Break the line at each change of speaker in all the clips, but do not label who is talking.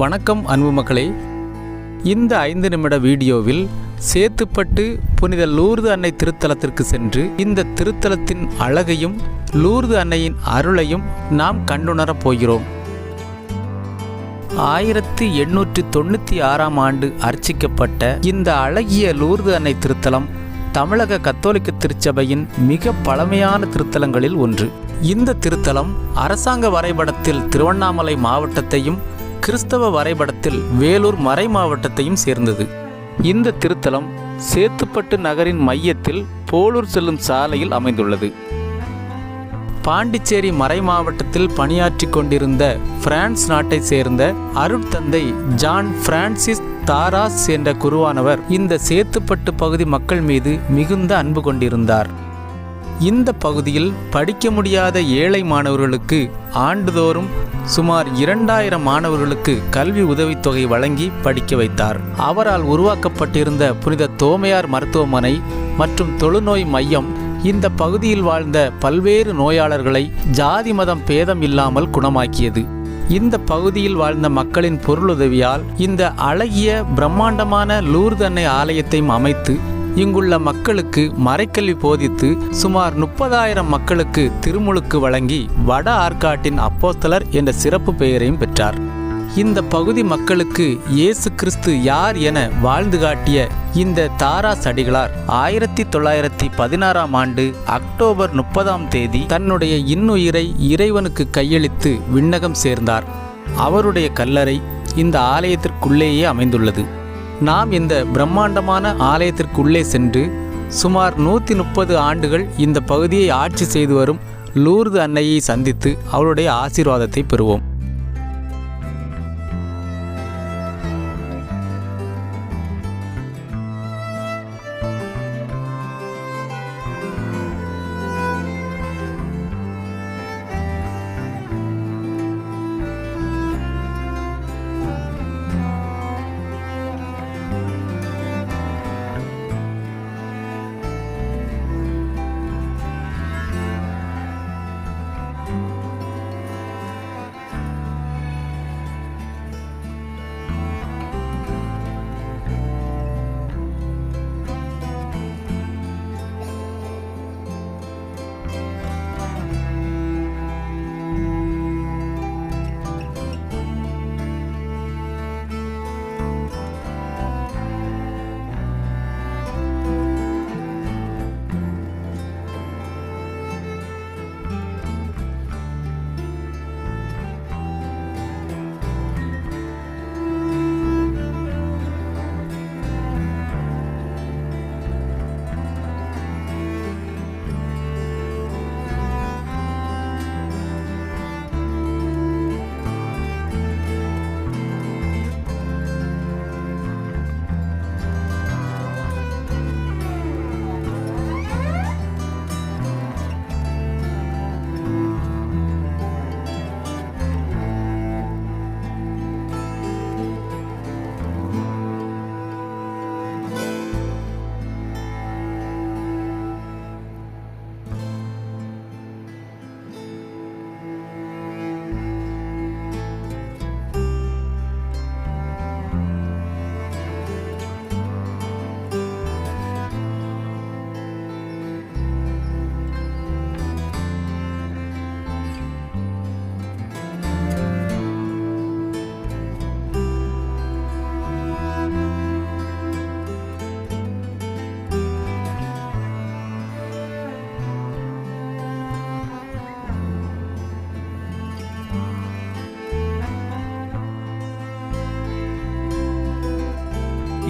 வணக்கம் அன்பு மக்களே. இந்த ஐந்து நிமிட வீடியோவில் சேத்துப்பட்டு புனித லூர்து அன்னை திருத்தலத்திற்கு சென்று இந்த திருத்தலத்தின் அழகையும் லூர்து அன்னையின் அருளையும் நாம் கண்டுணரப் போகிறோம். ஆயிரத்தி எண்ணூற்றி தொண்ணூற்றி ஆறாம் ஆண்டு அர்ச்சிக்கப்பட்ட இந்த அழகிய லூர்து அன்னை திருத்தலம் தமிழக கத்தோலிக்க திருச்சபையின் மிக பழமையான திருத்தலங்களில் ஒன்று. இந்த திருத்தலம் அரசாங்க வரைபடத்தில் திருவண்ணாமலை மாவட்டத்தையும் கிறிஸ்தவ வரைபடத்தில் வேலூர் மறை மாவட்டத்தையும் சேர்ந்தது. இந்த திருத்தலம் சேத்துப்பட்டு நகரின் மையத்தில் போலூர் செல்லும் சாலையில் அமைந்துள்ளது. பாண்டிச்சேரி மறை மாவட்டத்தில் பணியாற்றிக் கொண்டிருந்த பிரான்ஸ் நாட்டை சேர்ந்த அருட்தந்தை ஜான் பிரான்சிஸ் தாராஸ் என்ற குருவானவர் இந்த சேத்துப்பட்டு பகுதி மக்கள் மீது மிகுந்த அன்பு கொண்டிருந்தார். இந்த பகுதியில் படிக்க முடியாத ஏழை மாணவர்களுக்கு ஆண்டுதோறும் சுமார் இரண்டாயிரம் மாணவர்களுக்கு கல்வி உதவித்தொகை வழங்கி படிக்க வைத்தார். அவரால் உருவாக்கப்பட்டிருந்த புனித தோமையார் மருத்துவமனை மற்றும் தொழுநோய் மையம் இந்த பகுதியில் வாழ்ந்த பல்வேறு நோயாளர்களை ஜாதி மதம் பேதம் இல்லாமல் குணமாக்கியது. இந்த பகுதியில் வாழ்ந்த மக்களின் பொருளுதவியால் இந்த அழகிய பிரம்மாண்டமான லூர்தன்னை ஆலயத்தையும் அமைத்து இங்குள்ள மக்களுக்கு மறைக்கல்வி போதித்து சுமார் முப்பதாயிரம் மக்களுக்கு திருமுழுக்கு வழங்கி வட ஆற்காட்டின் அப்போஸ்தலர் என்ற சிறப்பு பெயரையும் பெற்றார். இந்த பகுதி மக்களுக்கு இயேசு கிறிஸ்து யார் என வாழ்ந்து காட்டிய இந்த தாராஸ் அடிகளார் ஆயிரத்தி தொள்ளாயிரத்தி பதினாறாம் ஆண்டு அக்டோபர் முப்பதாம் தேதி தன்னுடைய இன்னுயிரை இறைவனுக்கு கையளித்து விண்ணகம் சேர்ந்தார். அவருடைய கல்லறை இந்த ஆலயத்திற்குள்ளேயே அமைந்துள்ளது. நாம் இந்த பிரம்மாண்டமான ஆலயத்திற்குள்ளே சென்று சுமார் நூற்றி முப்பது ஆண்டுகள் இந்த பகுதியை ஆட்சி செய்து வரும் லூர்து அன்னையை சந்தித்து அவளுடைய ஆசீர்வாதத்தை பெறுவோம்.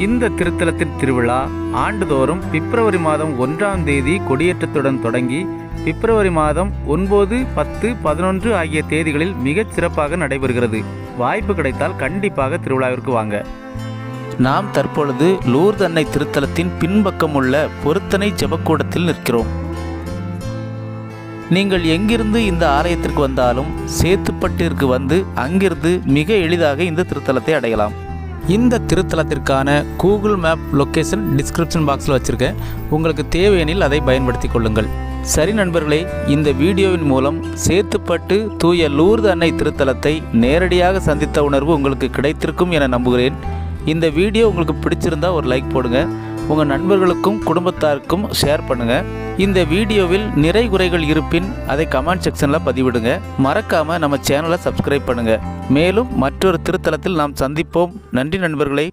இந்த திருத்தலத்தின் திருவிழா ஆண்டுதோறும் பிப்ரவரி மாதம் ஒன்றாம் தேதி கொடியேற்றத்துடன் தொடங்கி பிப்ரவரி மாதம் ஒன்பது பத்து பதினொன்று ஆகிய தேதிகளில் மிகச் சிறப்பாக நடைபெறுகிறது. வாய்ப்பு கிடைத்தால் கண்டிப்பாக திருவிழாவிற்கு வாங்க. நாம் தற்பொழுது லூர்து அன்னை திருத்தலத்தின் பின்பக்கம் உள்ள பொருத்தனை ஜபக்கூடத்தில் நிற்கிறோம். நீங்கள் எங்கிருந்து இந்த ஆலயத்திற்கு வந்தாலும் சேத்துப்பட்டிற்கு வந்து அங்கிருந்து மிக எளிதாக இந்த திருத்தலத்தை அடையலாம். இந்த திருத்தலத்திற்கான கூகுள் மேப் லொக்கேஷன் டிஸ்கிரிப்ஷன் பாக்ஸில் வச்சுருக்கேன். உங்களுக்கு தேவையெனில் அதை பயன்படுத்திக் கொள்ளுங்கள். சரி நண்பர்களே இந்த வீடியோவின் மூலம் சேத்துப்பட்டு தூய லூர்து அன்னை திருத்தலத்தை நேரடியாக சந்தித்த உணர்வு உங்களுக்கு கிடைத்திருக்கும் என நம்புகிறேன். இந்த வீடியோ உங்களுக்கு பிடிச்சிருந்தா ஒரு லைக் போடுங்கள் உங்கள் நண்பர்களுக்கும் குடும்பத்தாருக்கும் ஷேர் பண்ணுங்கள் இந்த வீடியோவில் நிறை குறைகள் இருப்பின் அதை கமெண்ட் செக்ஷனில் பதிவிடுங்க. மறக்காமல் நம்ம சேனலை சப்ஸ்கிரைப் பண்ணுங்கள் மேலும் மற்றொரு திருத்தலத்தில் நாம் சந்திப்போம். நன்றி நண்பர்களே.